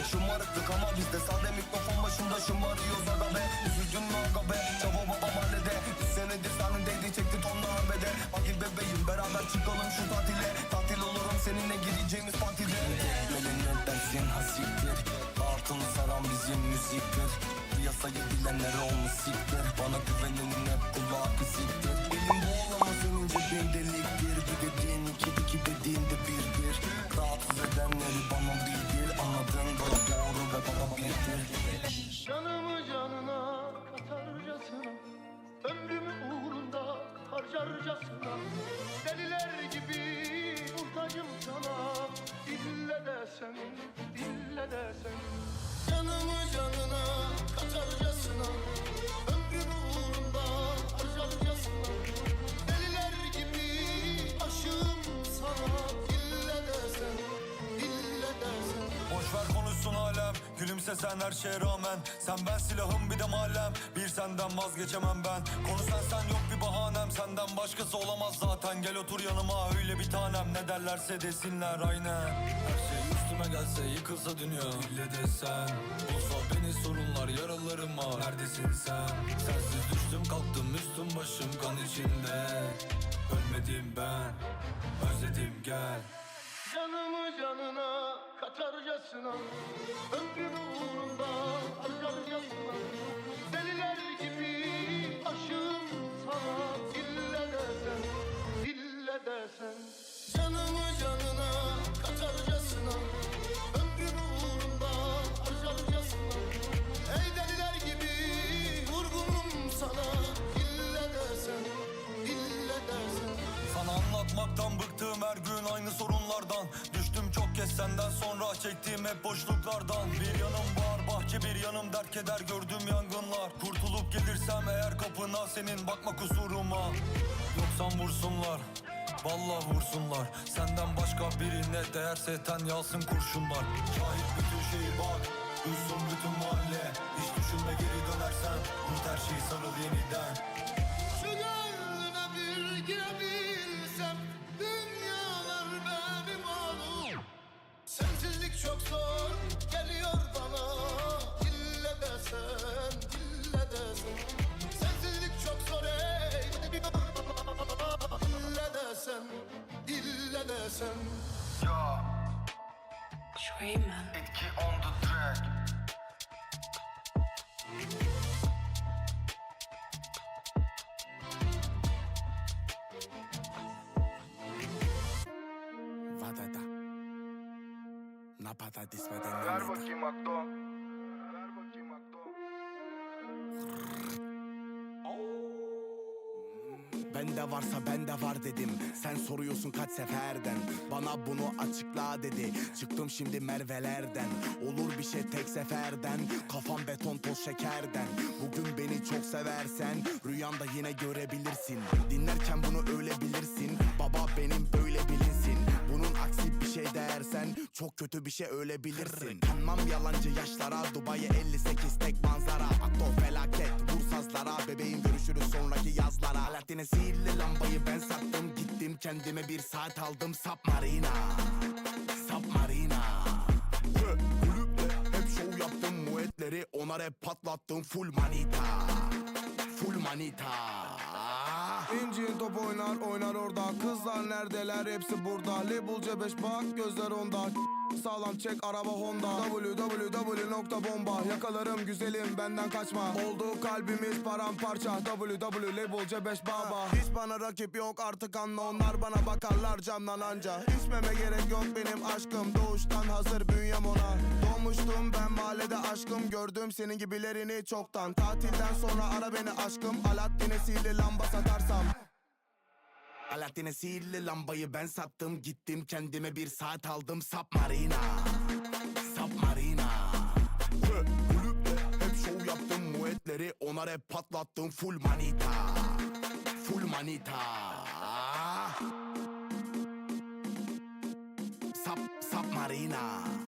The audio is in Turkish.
dokuz demek şımarıklık ama bizde Sade mikrofon başında şımarıyoruz. Aga be Üzüldün mü aga be. Çaba baba mahallede Bir senedir seninleydi çekti tonla arbede Hadi bebeğim beraber çıkalım şu tatile dille desen Canımı canına katarcasına Ömrümü uğrunda harcarcasına. Deliler gibi aşığım sana Dille desen, dille desen Boş ver konuşsun alem Gülümse sen her şeye rağmen. Sen ben silahım bir de mahallem. Bir senden vazgeçemem ben. Konu sen sen yok bir bahanem. Senden başkası olamaz zaten. Gel otur yanıma öyle bir tanem. Ne derlerse desinler aynen Her şey üstüme gelse yıkılsa dünya. İlle desen Olsa beni sorunlar yaralarım var. Neredesin sen? Sensiz düştüm kalktım üstüm başım kan içinde. Ölmedim ben Özledim gel. Canımı canına katarcasına anlatmaktan bıktım her gün aynı sorunlardan. Düştüm çok kez senden sonra çektiğim hep boşluklardan. Bir yanım var bahçe bir yanım dert keder gördüm yangınlar. Kurtulup gelirsem eğer kapına senin bakma kusuruma. Yoksan vursunlar Vallahi vursunlar. Senden başka birine değerse ten yalsın kurşunlar. Şahit bütün şehir bak Duysun bütün mahalle. Hiç düşünme geri dönersen Unut her şeyi sarıl yeniden. Şu gönlüne bir girebilsem desen Ya. Dreamer. etki on the track. Vadada Napada dismeden Ver bakayım Akdo Bende varsa bende var dedim. Sen soruyorsun kaç seferden? Bana bunu açıkla dedi. Çıktım şimdi Merve'lerden. Olur bir şey tek seferden. Kafam beton toz şekerden. Bugün beni çok seversen Rüyanda yine görebilirsin. Dinlerken bunu öyle bilirsin Baba benim böyle bilinsin. Bunun aksi bir şey dersen Çok kötü bir şey öyle bilirsin Kanmam yalancı yaşlara Dubai 58 tek manzara. Akto felaket vur sazlara Bebeğim görüşürüz sonraki Alaaddin'e sihirli lambayı ben sattım. Gittim kendime bir saat aldım. Submarina Submarina. Ve Kulüpte hep şov yaptım. Muetleri onar hep patlattım. Full manita Full manita. İncin top oynar oynar orada. Kızlar neredeler? Hepsi burada. Label C5 bak gözler onda Sağlam çek araba Honda. Www.bomba Yakalarım güzelim benden kaçma. Oldu kalbimiz paramparça. Www label C5 baba. Hiç bana rakip yok artık anla. Onlar bana bakarlar camdan anca. İçmeme gerek yok benim aşkım. Doğuştan hazır bünyem ona. Doğmuştum ben mahallede aşkım. Gördüm senin gibilerini çoktan. Tatilden sonra ara beni aşkım. Alaaddin'e sihirli lamba satarsam Alaaddin'e sihirli lambayı ben sattım. Gittim kendime bir saat aldım. Submarina. Submarina. Kulüpte hep şov yaptım. Muetleri onar hep patlattım. Full manita. Full manita. Sub, Submarina